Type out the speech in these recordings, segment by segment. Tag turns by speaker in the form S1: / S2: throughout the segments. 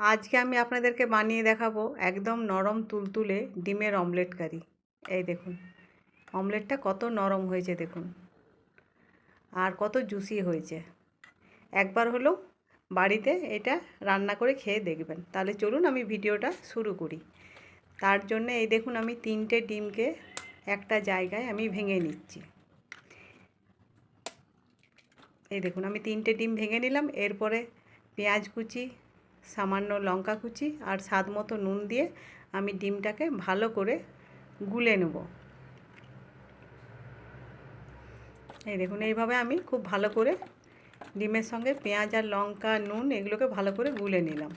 S1: আজকে আমি আপনাদেরকে বানিয়ে দেখাবো একদম নরম তুলতুলে ডিমের অমলেট কারি। এই দেখুন, অমলেটটা কত নরম হয়েছে দেখুন, আর কত জুসি হয়েছে। একবার হলেও বাড়িতে এটা রান্না করে খেয়ে দেখবেন। তাহলে চলুন আমি ভিডিওটা শুরু করি। তার জন্য এই দেখুন, আমি তিনটে ডিমকে একটা জায়গায় আমি ভেঙে নিচ্ছি। এই দেখুন, আমি তিনটে ডিম ভেঙে নিলাম, এরপরে পেঁয়াজ কুচি সামান্য লঙ্কা কুচি আর স্বাদ মতো নুন দিয়ে আমি ডিমটাকে ভালো করে গুলে নেব। এই দেখুন, এইভাবে আমি খুব ভালো করে ডিমের সঙ্গে পেঁয়াজ আর লঙ্কা, নুন এগুলোকে ভালো করে গুলে নিলাম।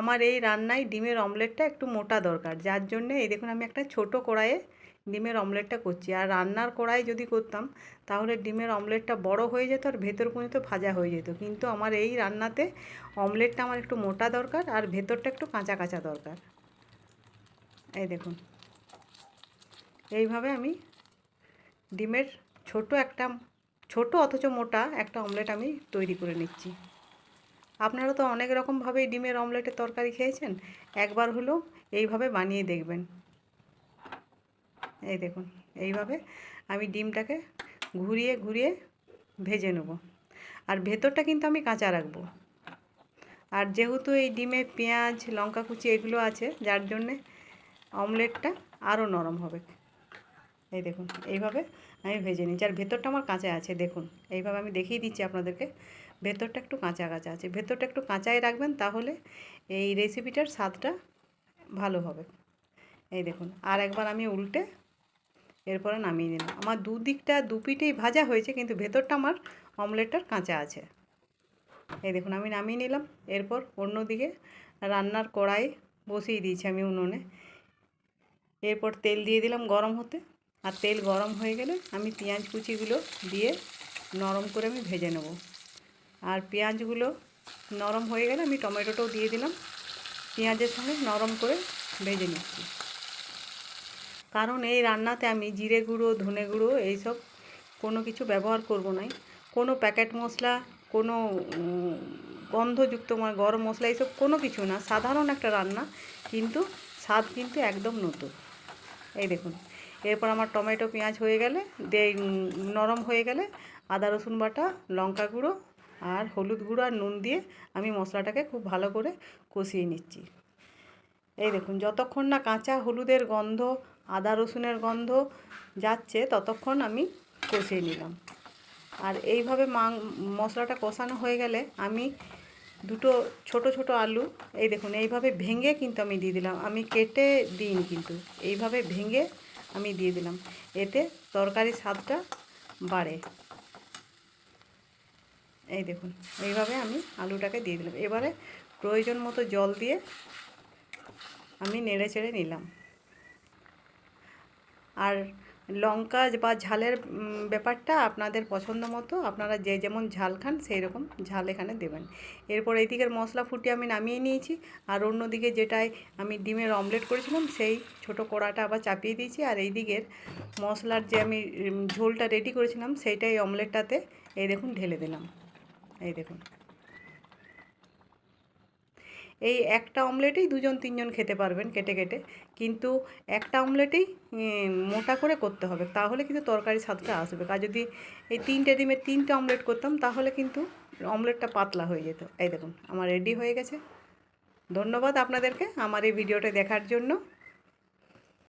S1: আমার এই রান্নায় ডিমের অমলেটটা একটু মোটা দরকার, যার জন্য এই দেখুন, আমি একটা ছোট কড়াইয়ে ডিমের অমলেটটা করছি। আর রান্নার কড়াই যদি করতাম, তাহলে ডিমের অমলেটটা বড় হয়ে যেত আর ভেতর পর্যন্ত ভাজা হয়ে যেত। কিন্তু আমার এই রান্নাতে অমলেটটা আমার একটু মোটা দরকার আর ভেতরটা একটু কাঁচা কাঁচা দরকার। এই দেখুন। এইভাবে আমি ডিমের ছোট একটা, ছোট অথচ মোটা একটা অমলেট আমি তৈরি করে নিচ্ছি। আপনারা তো অনেক রকমভাবেই ডিমের অমলেটের তরকারি খেয়েছেন, একবার হলেও এইভাবে বানিয়ে দেখবেন। এই দেখুন, এইভাবে আমি ডিমটাকে ঘুরিয়ে ঘুরিয়ে ভেজে নেব। আর ভেতরটা কিন্তু আমি কাঁচা রাখব। আর যেহেতু এই ডিমে পেঁয়াজ, লঙ্কা কুচি এগুলো আছে, যার জন্যে অমলেটটা আরও নরম হবে। এই দেখুন, এইভাবে আমি ভেজে নিচ্ছি। আর ভেতরটা আমার কাঁচা আছে, দেখুন, এইভাবে আমি দেখিয়ে দিচ্ছি আপনাদেরকে। ভেতরটা একটু কাঁচা কাঁচা আছে। ভেতরটা একটু কাঁচাই রাখবেন, তাহলে এই রেসিপিটার স্বাদটা ভালো হবে। এই দেখুন, আর একবার আমি উল্টে এরপরে নামিয়ে নিলাম। আমার দুদিকটা দু পিঠেই ভাজা হয়েছে, কিন্তু ভেতরটা আমার অমলেটটার কাঁচা আছে। এই দেখুন, আমি নামিয়ে নিলাম। এরপর অন্যদিকে রান্নার কড়াই বসিয়ে দিয়েছি আমি উনুনে। এরপর তেল দিয়ে দিলাম গরম হতে। আর তেল গরম হয়ে গেলে আমি পেঁয়াজ কুচিগুলো দিয়ে নরম করে আমি ভেজে নেব। আর পেঁয়াজগুলো নরম হয়ে গেলে আমি টমেটোটাও দিয়ে দিলাম। পেঁয়াজের সঙ্গে নরম করে ভেজে নিচ্ছি। কারণ এই রান্নাতে আমি জিরে গুঁড়ো, ধনে গুঁড়ো এইসব কোনো কিছু ব্যবহার করব নাই কোনো প্যাকেট মশলা, কোনো গন্ধযুক্ত গরম মশলা এইসব কোনো কিছু না। সাধারণ একটা রান্না, কিন্তু স্বাদ কিন্তু একদম নতুন। এই দেখুন, এরপর আমার টমেটো, পেঁয়াজ হয়ে গেলে, দে নরম হয়ে গেলে আদা, রসুন বাটা, লঙ্কা গুঁড়ো আর হলুদ গুঁড়ো আর নুন দিয়ে আমি মশলাটাকে খুব ভালো করে কষিয়ে নিচ্ছি। এই দেখুন, যতক্ষণ না কাঁচা হলুদের গন্ধ, আদা রসুনের গন্ধ যাচ্ছে, ততক্ষণ আমি কষিয়ে নিলাম। আর এইভাবে মাং, মশলাটা কষানো হয়ে গেলে আমি দুটো ছোট ছোট আলু, এই দেখুন, এইভাবে ভেঙে কিন্তু আমি দিয়ে দিলাম। আমি কেটে দিইনি কিন্তু, এইভাবে ভেঙে আমি দিয়ে দিলাম। এতে তরকারির স্বাদটা বাড়ে। এই দেখুন, এইভাবে আমি আলুটাকে দিয়ে দিলাম। এবারে প্রয়োজন মতো জল দিয়ে আমি নেড়ে চেড়ে নিলাম। আর লঙ্কা বা ঝালের ব্যাপারটা আপনাদের পছন্দ মতো আপনারা যে যেমন ঝাল খান সেই রকম ঝাল এখানে দেবেন। এরপর এই দিকের মশলা ফুটিয়ে আমি নামিয়ে নিয়েছি আর অন্যদিকে যেটাই আমি ডিমের অমলেট করেছিলাম সেই ছোট কড়াটা আবার চাপিয়ে দিয়েছি আর এই দিকের মশলার যে আমি ঝোলটা রেডি করেছিলাম সেইটাই অমলেটটাতে এই দেখুন ঢেলে দিলাম। এই দেখুন। এই একটা অমলেটেই দুজন, তিনজন খেতে পারবেন কেটে কেটে। কিন্তু একটা অমলেটেই মোটা করে করতে হবে। তাহলে কিন্তু তরকারি স্বাদটা আসবে। আর যদি এই তিনটে ডিমের তিনটে অমলেট করতাম, তাহলে কিন্তু অমলেটটা পাতলা হয়ে যেত। এই দেখুন, আমার রেডি হয়ে গেছে। ধন্যবাদ আপনাদেরকে আমার এই ভিডিওটা দেখার জন্য।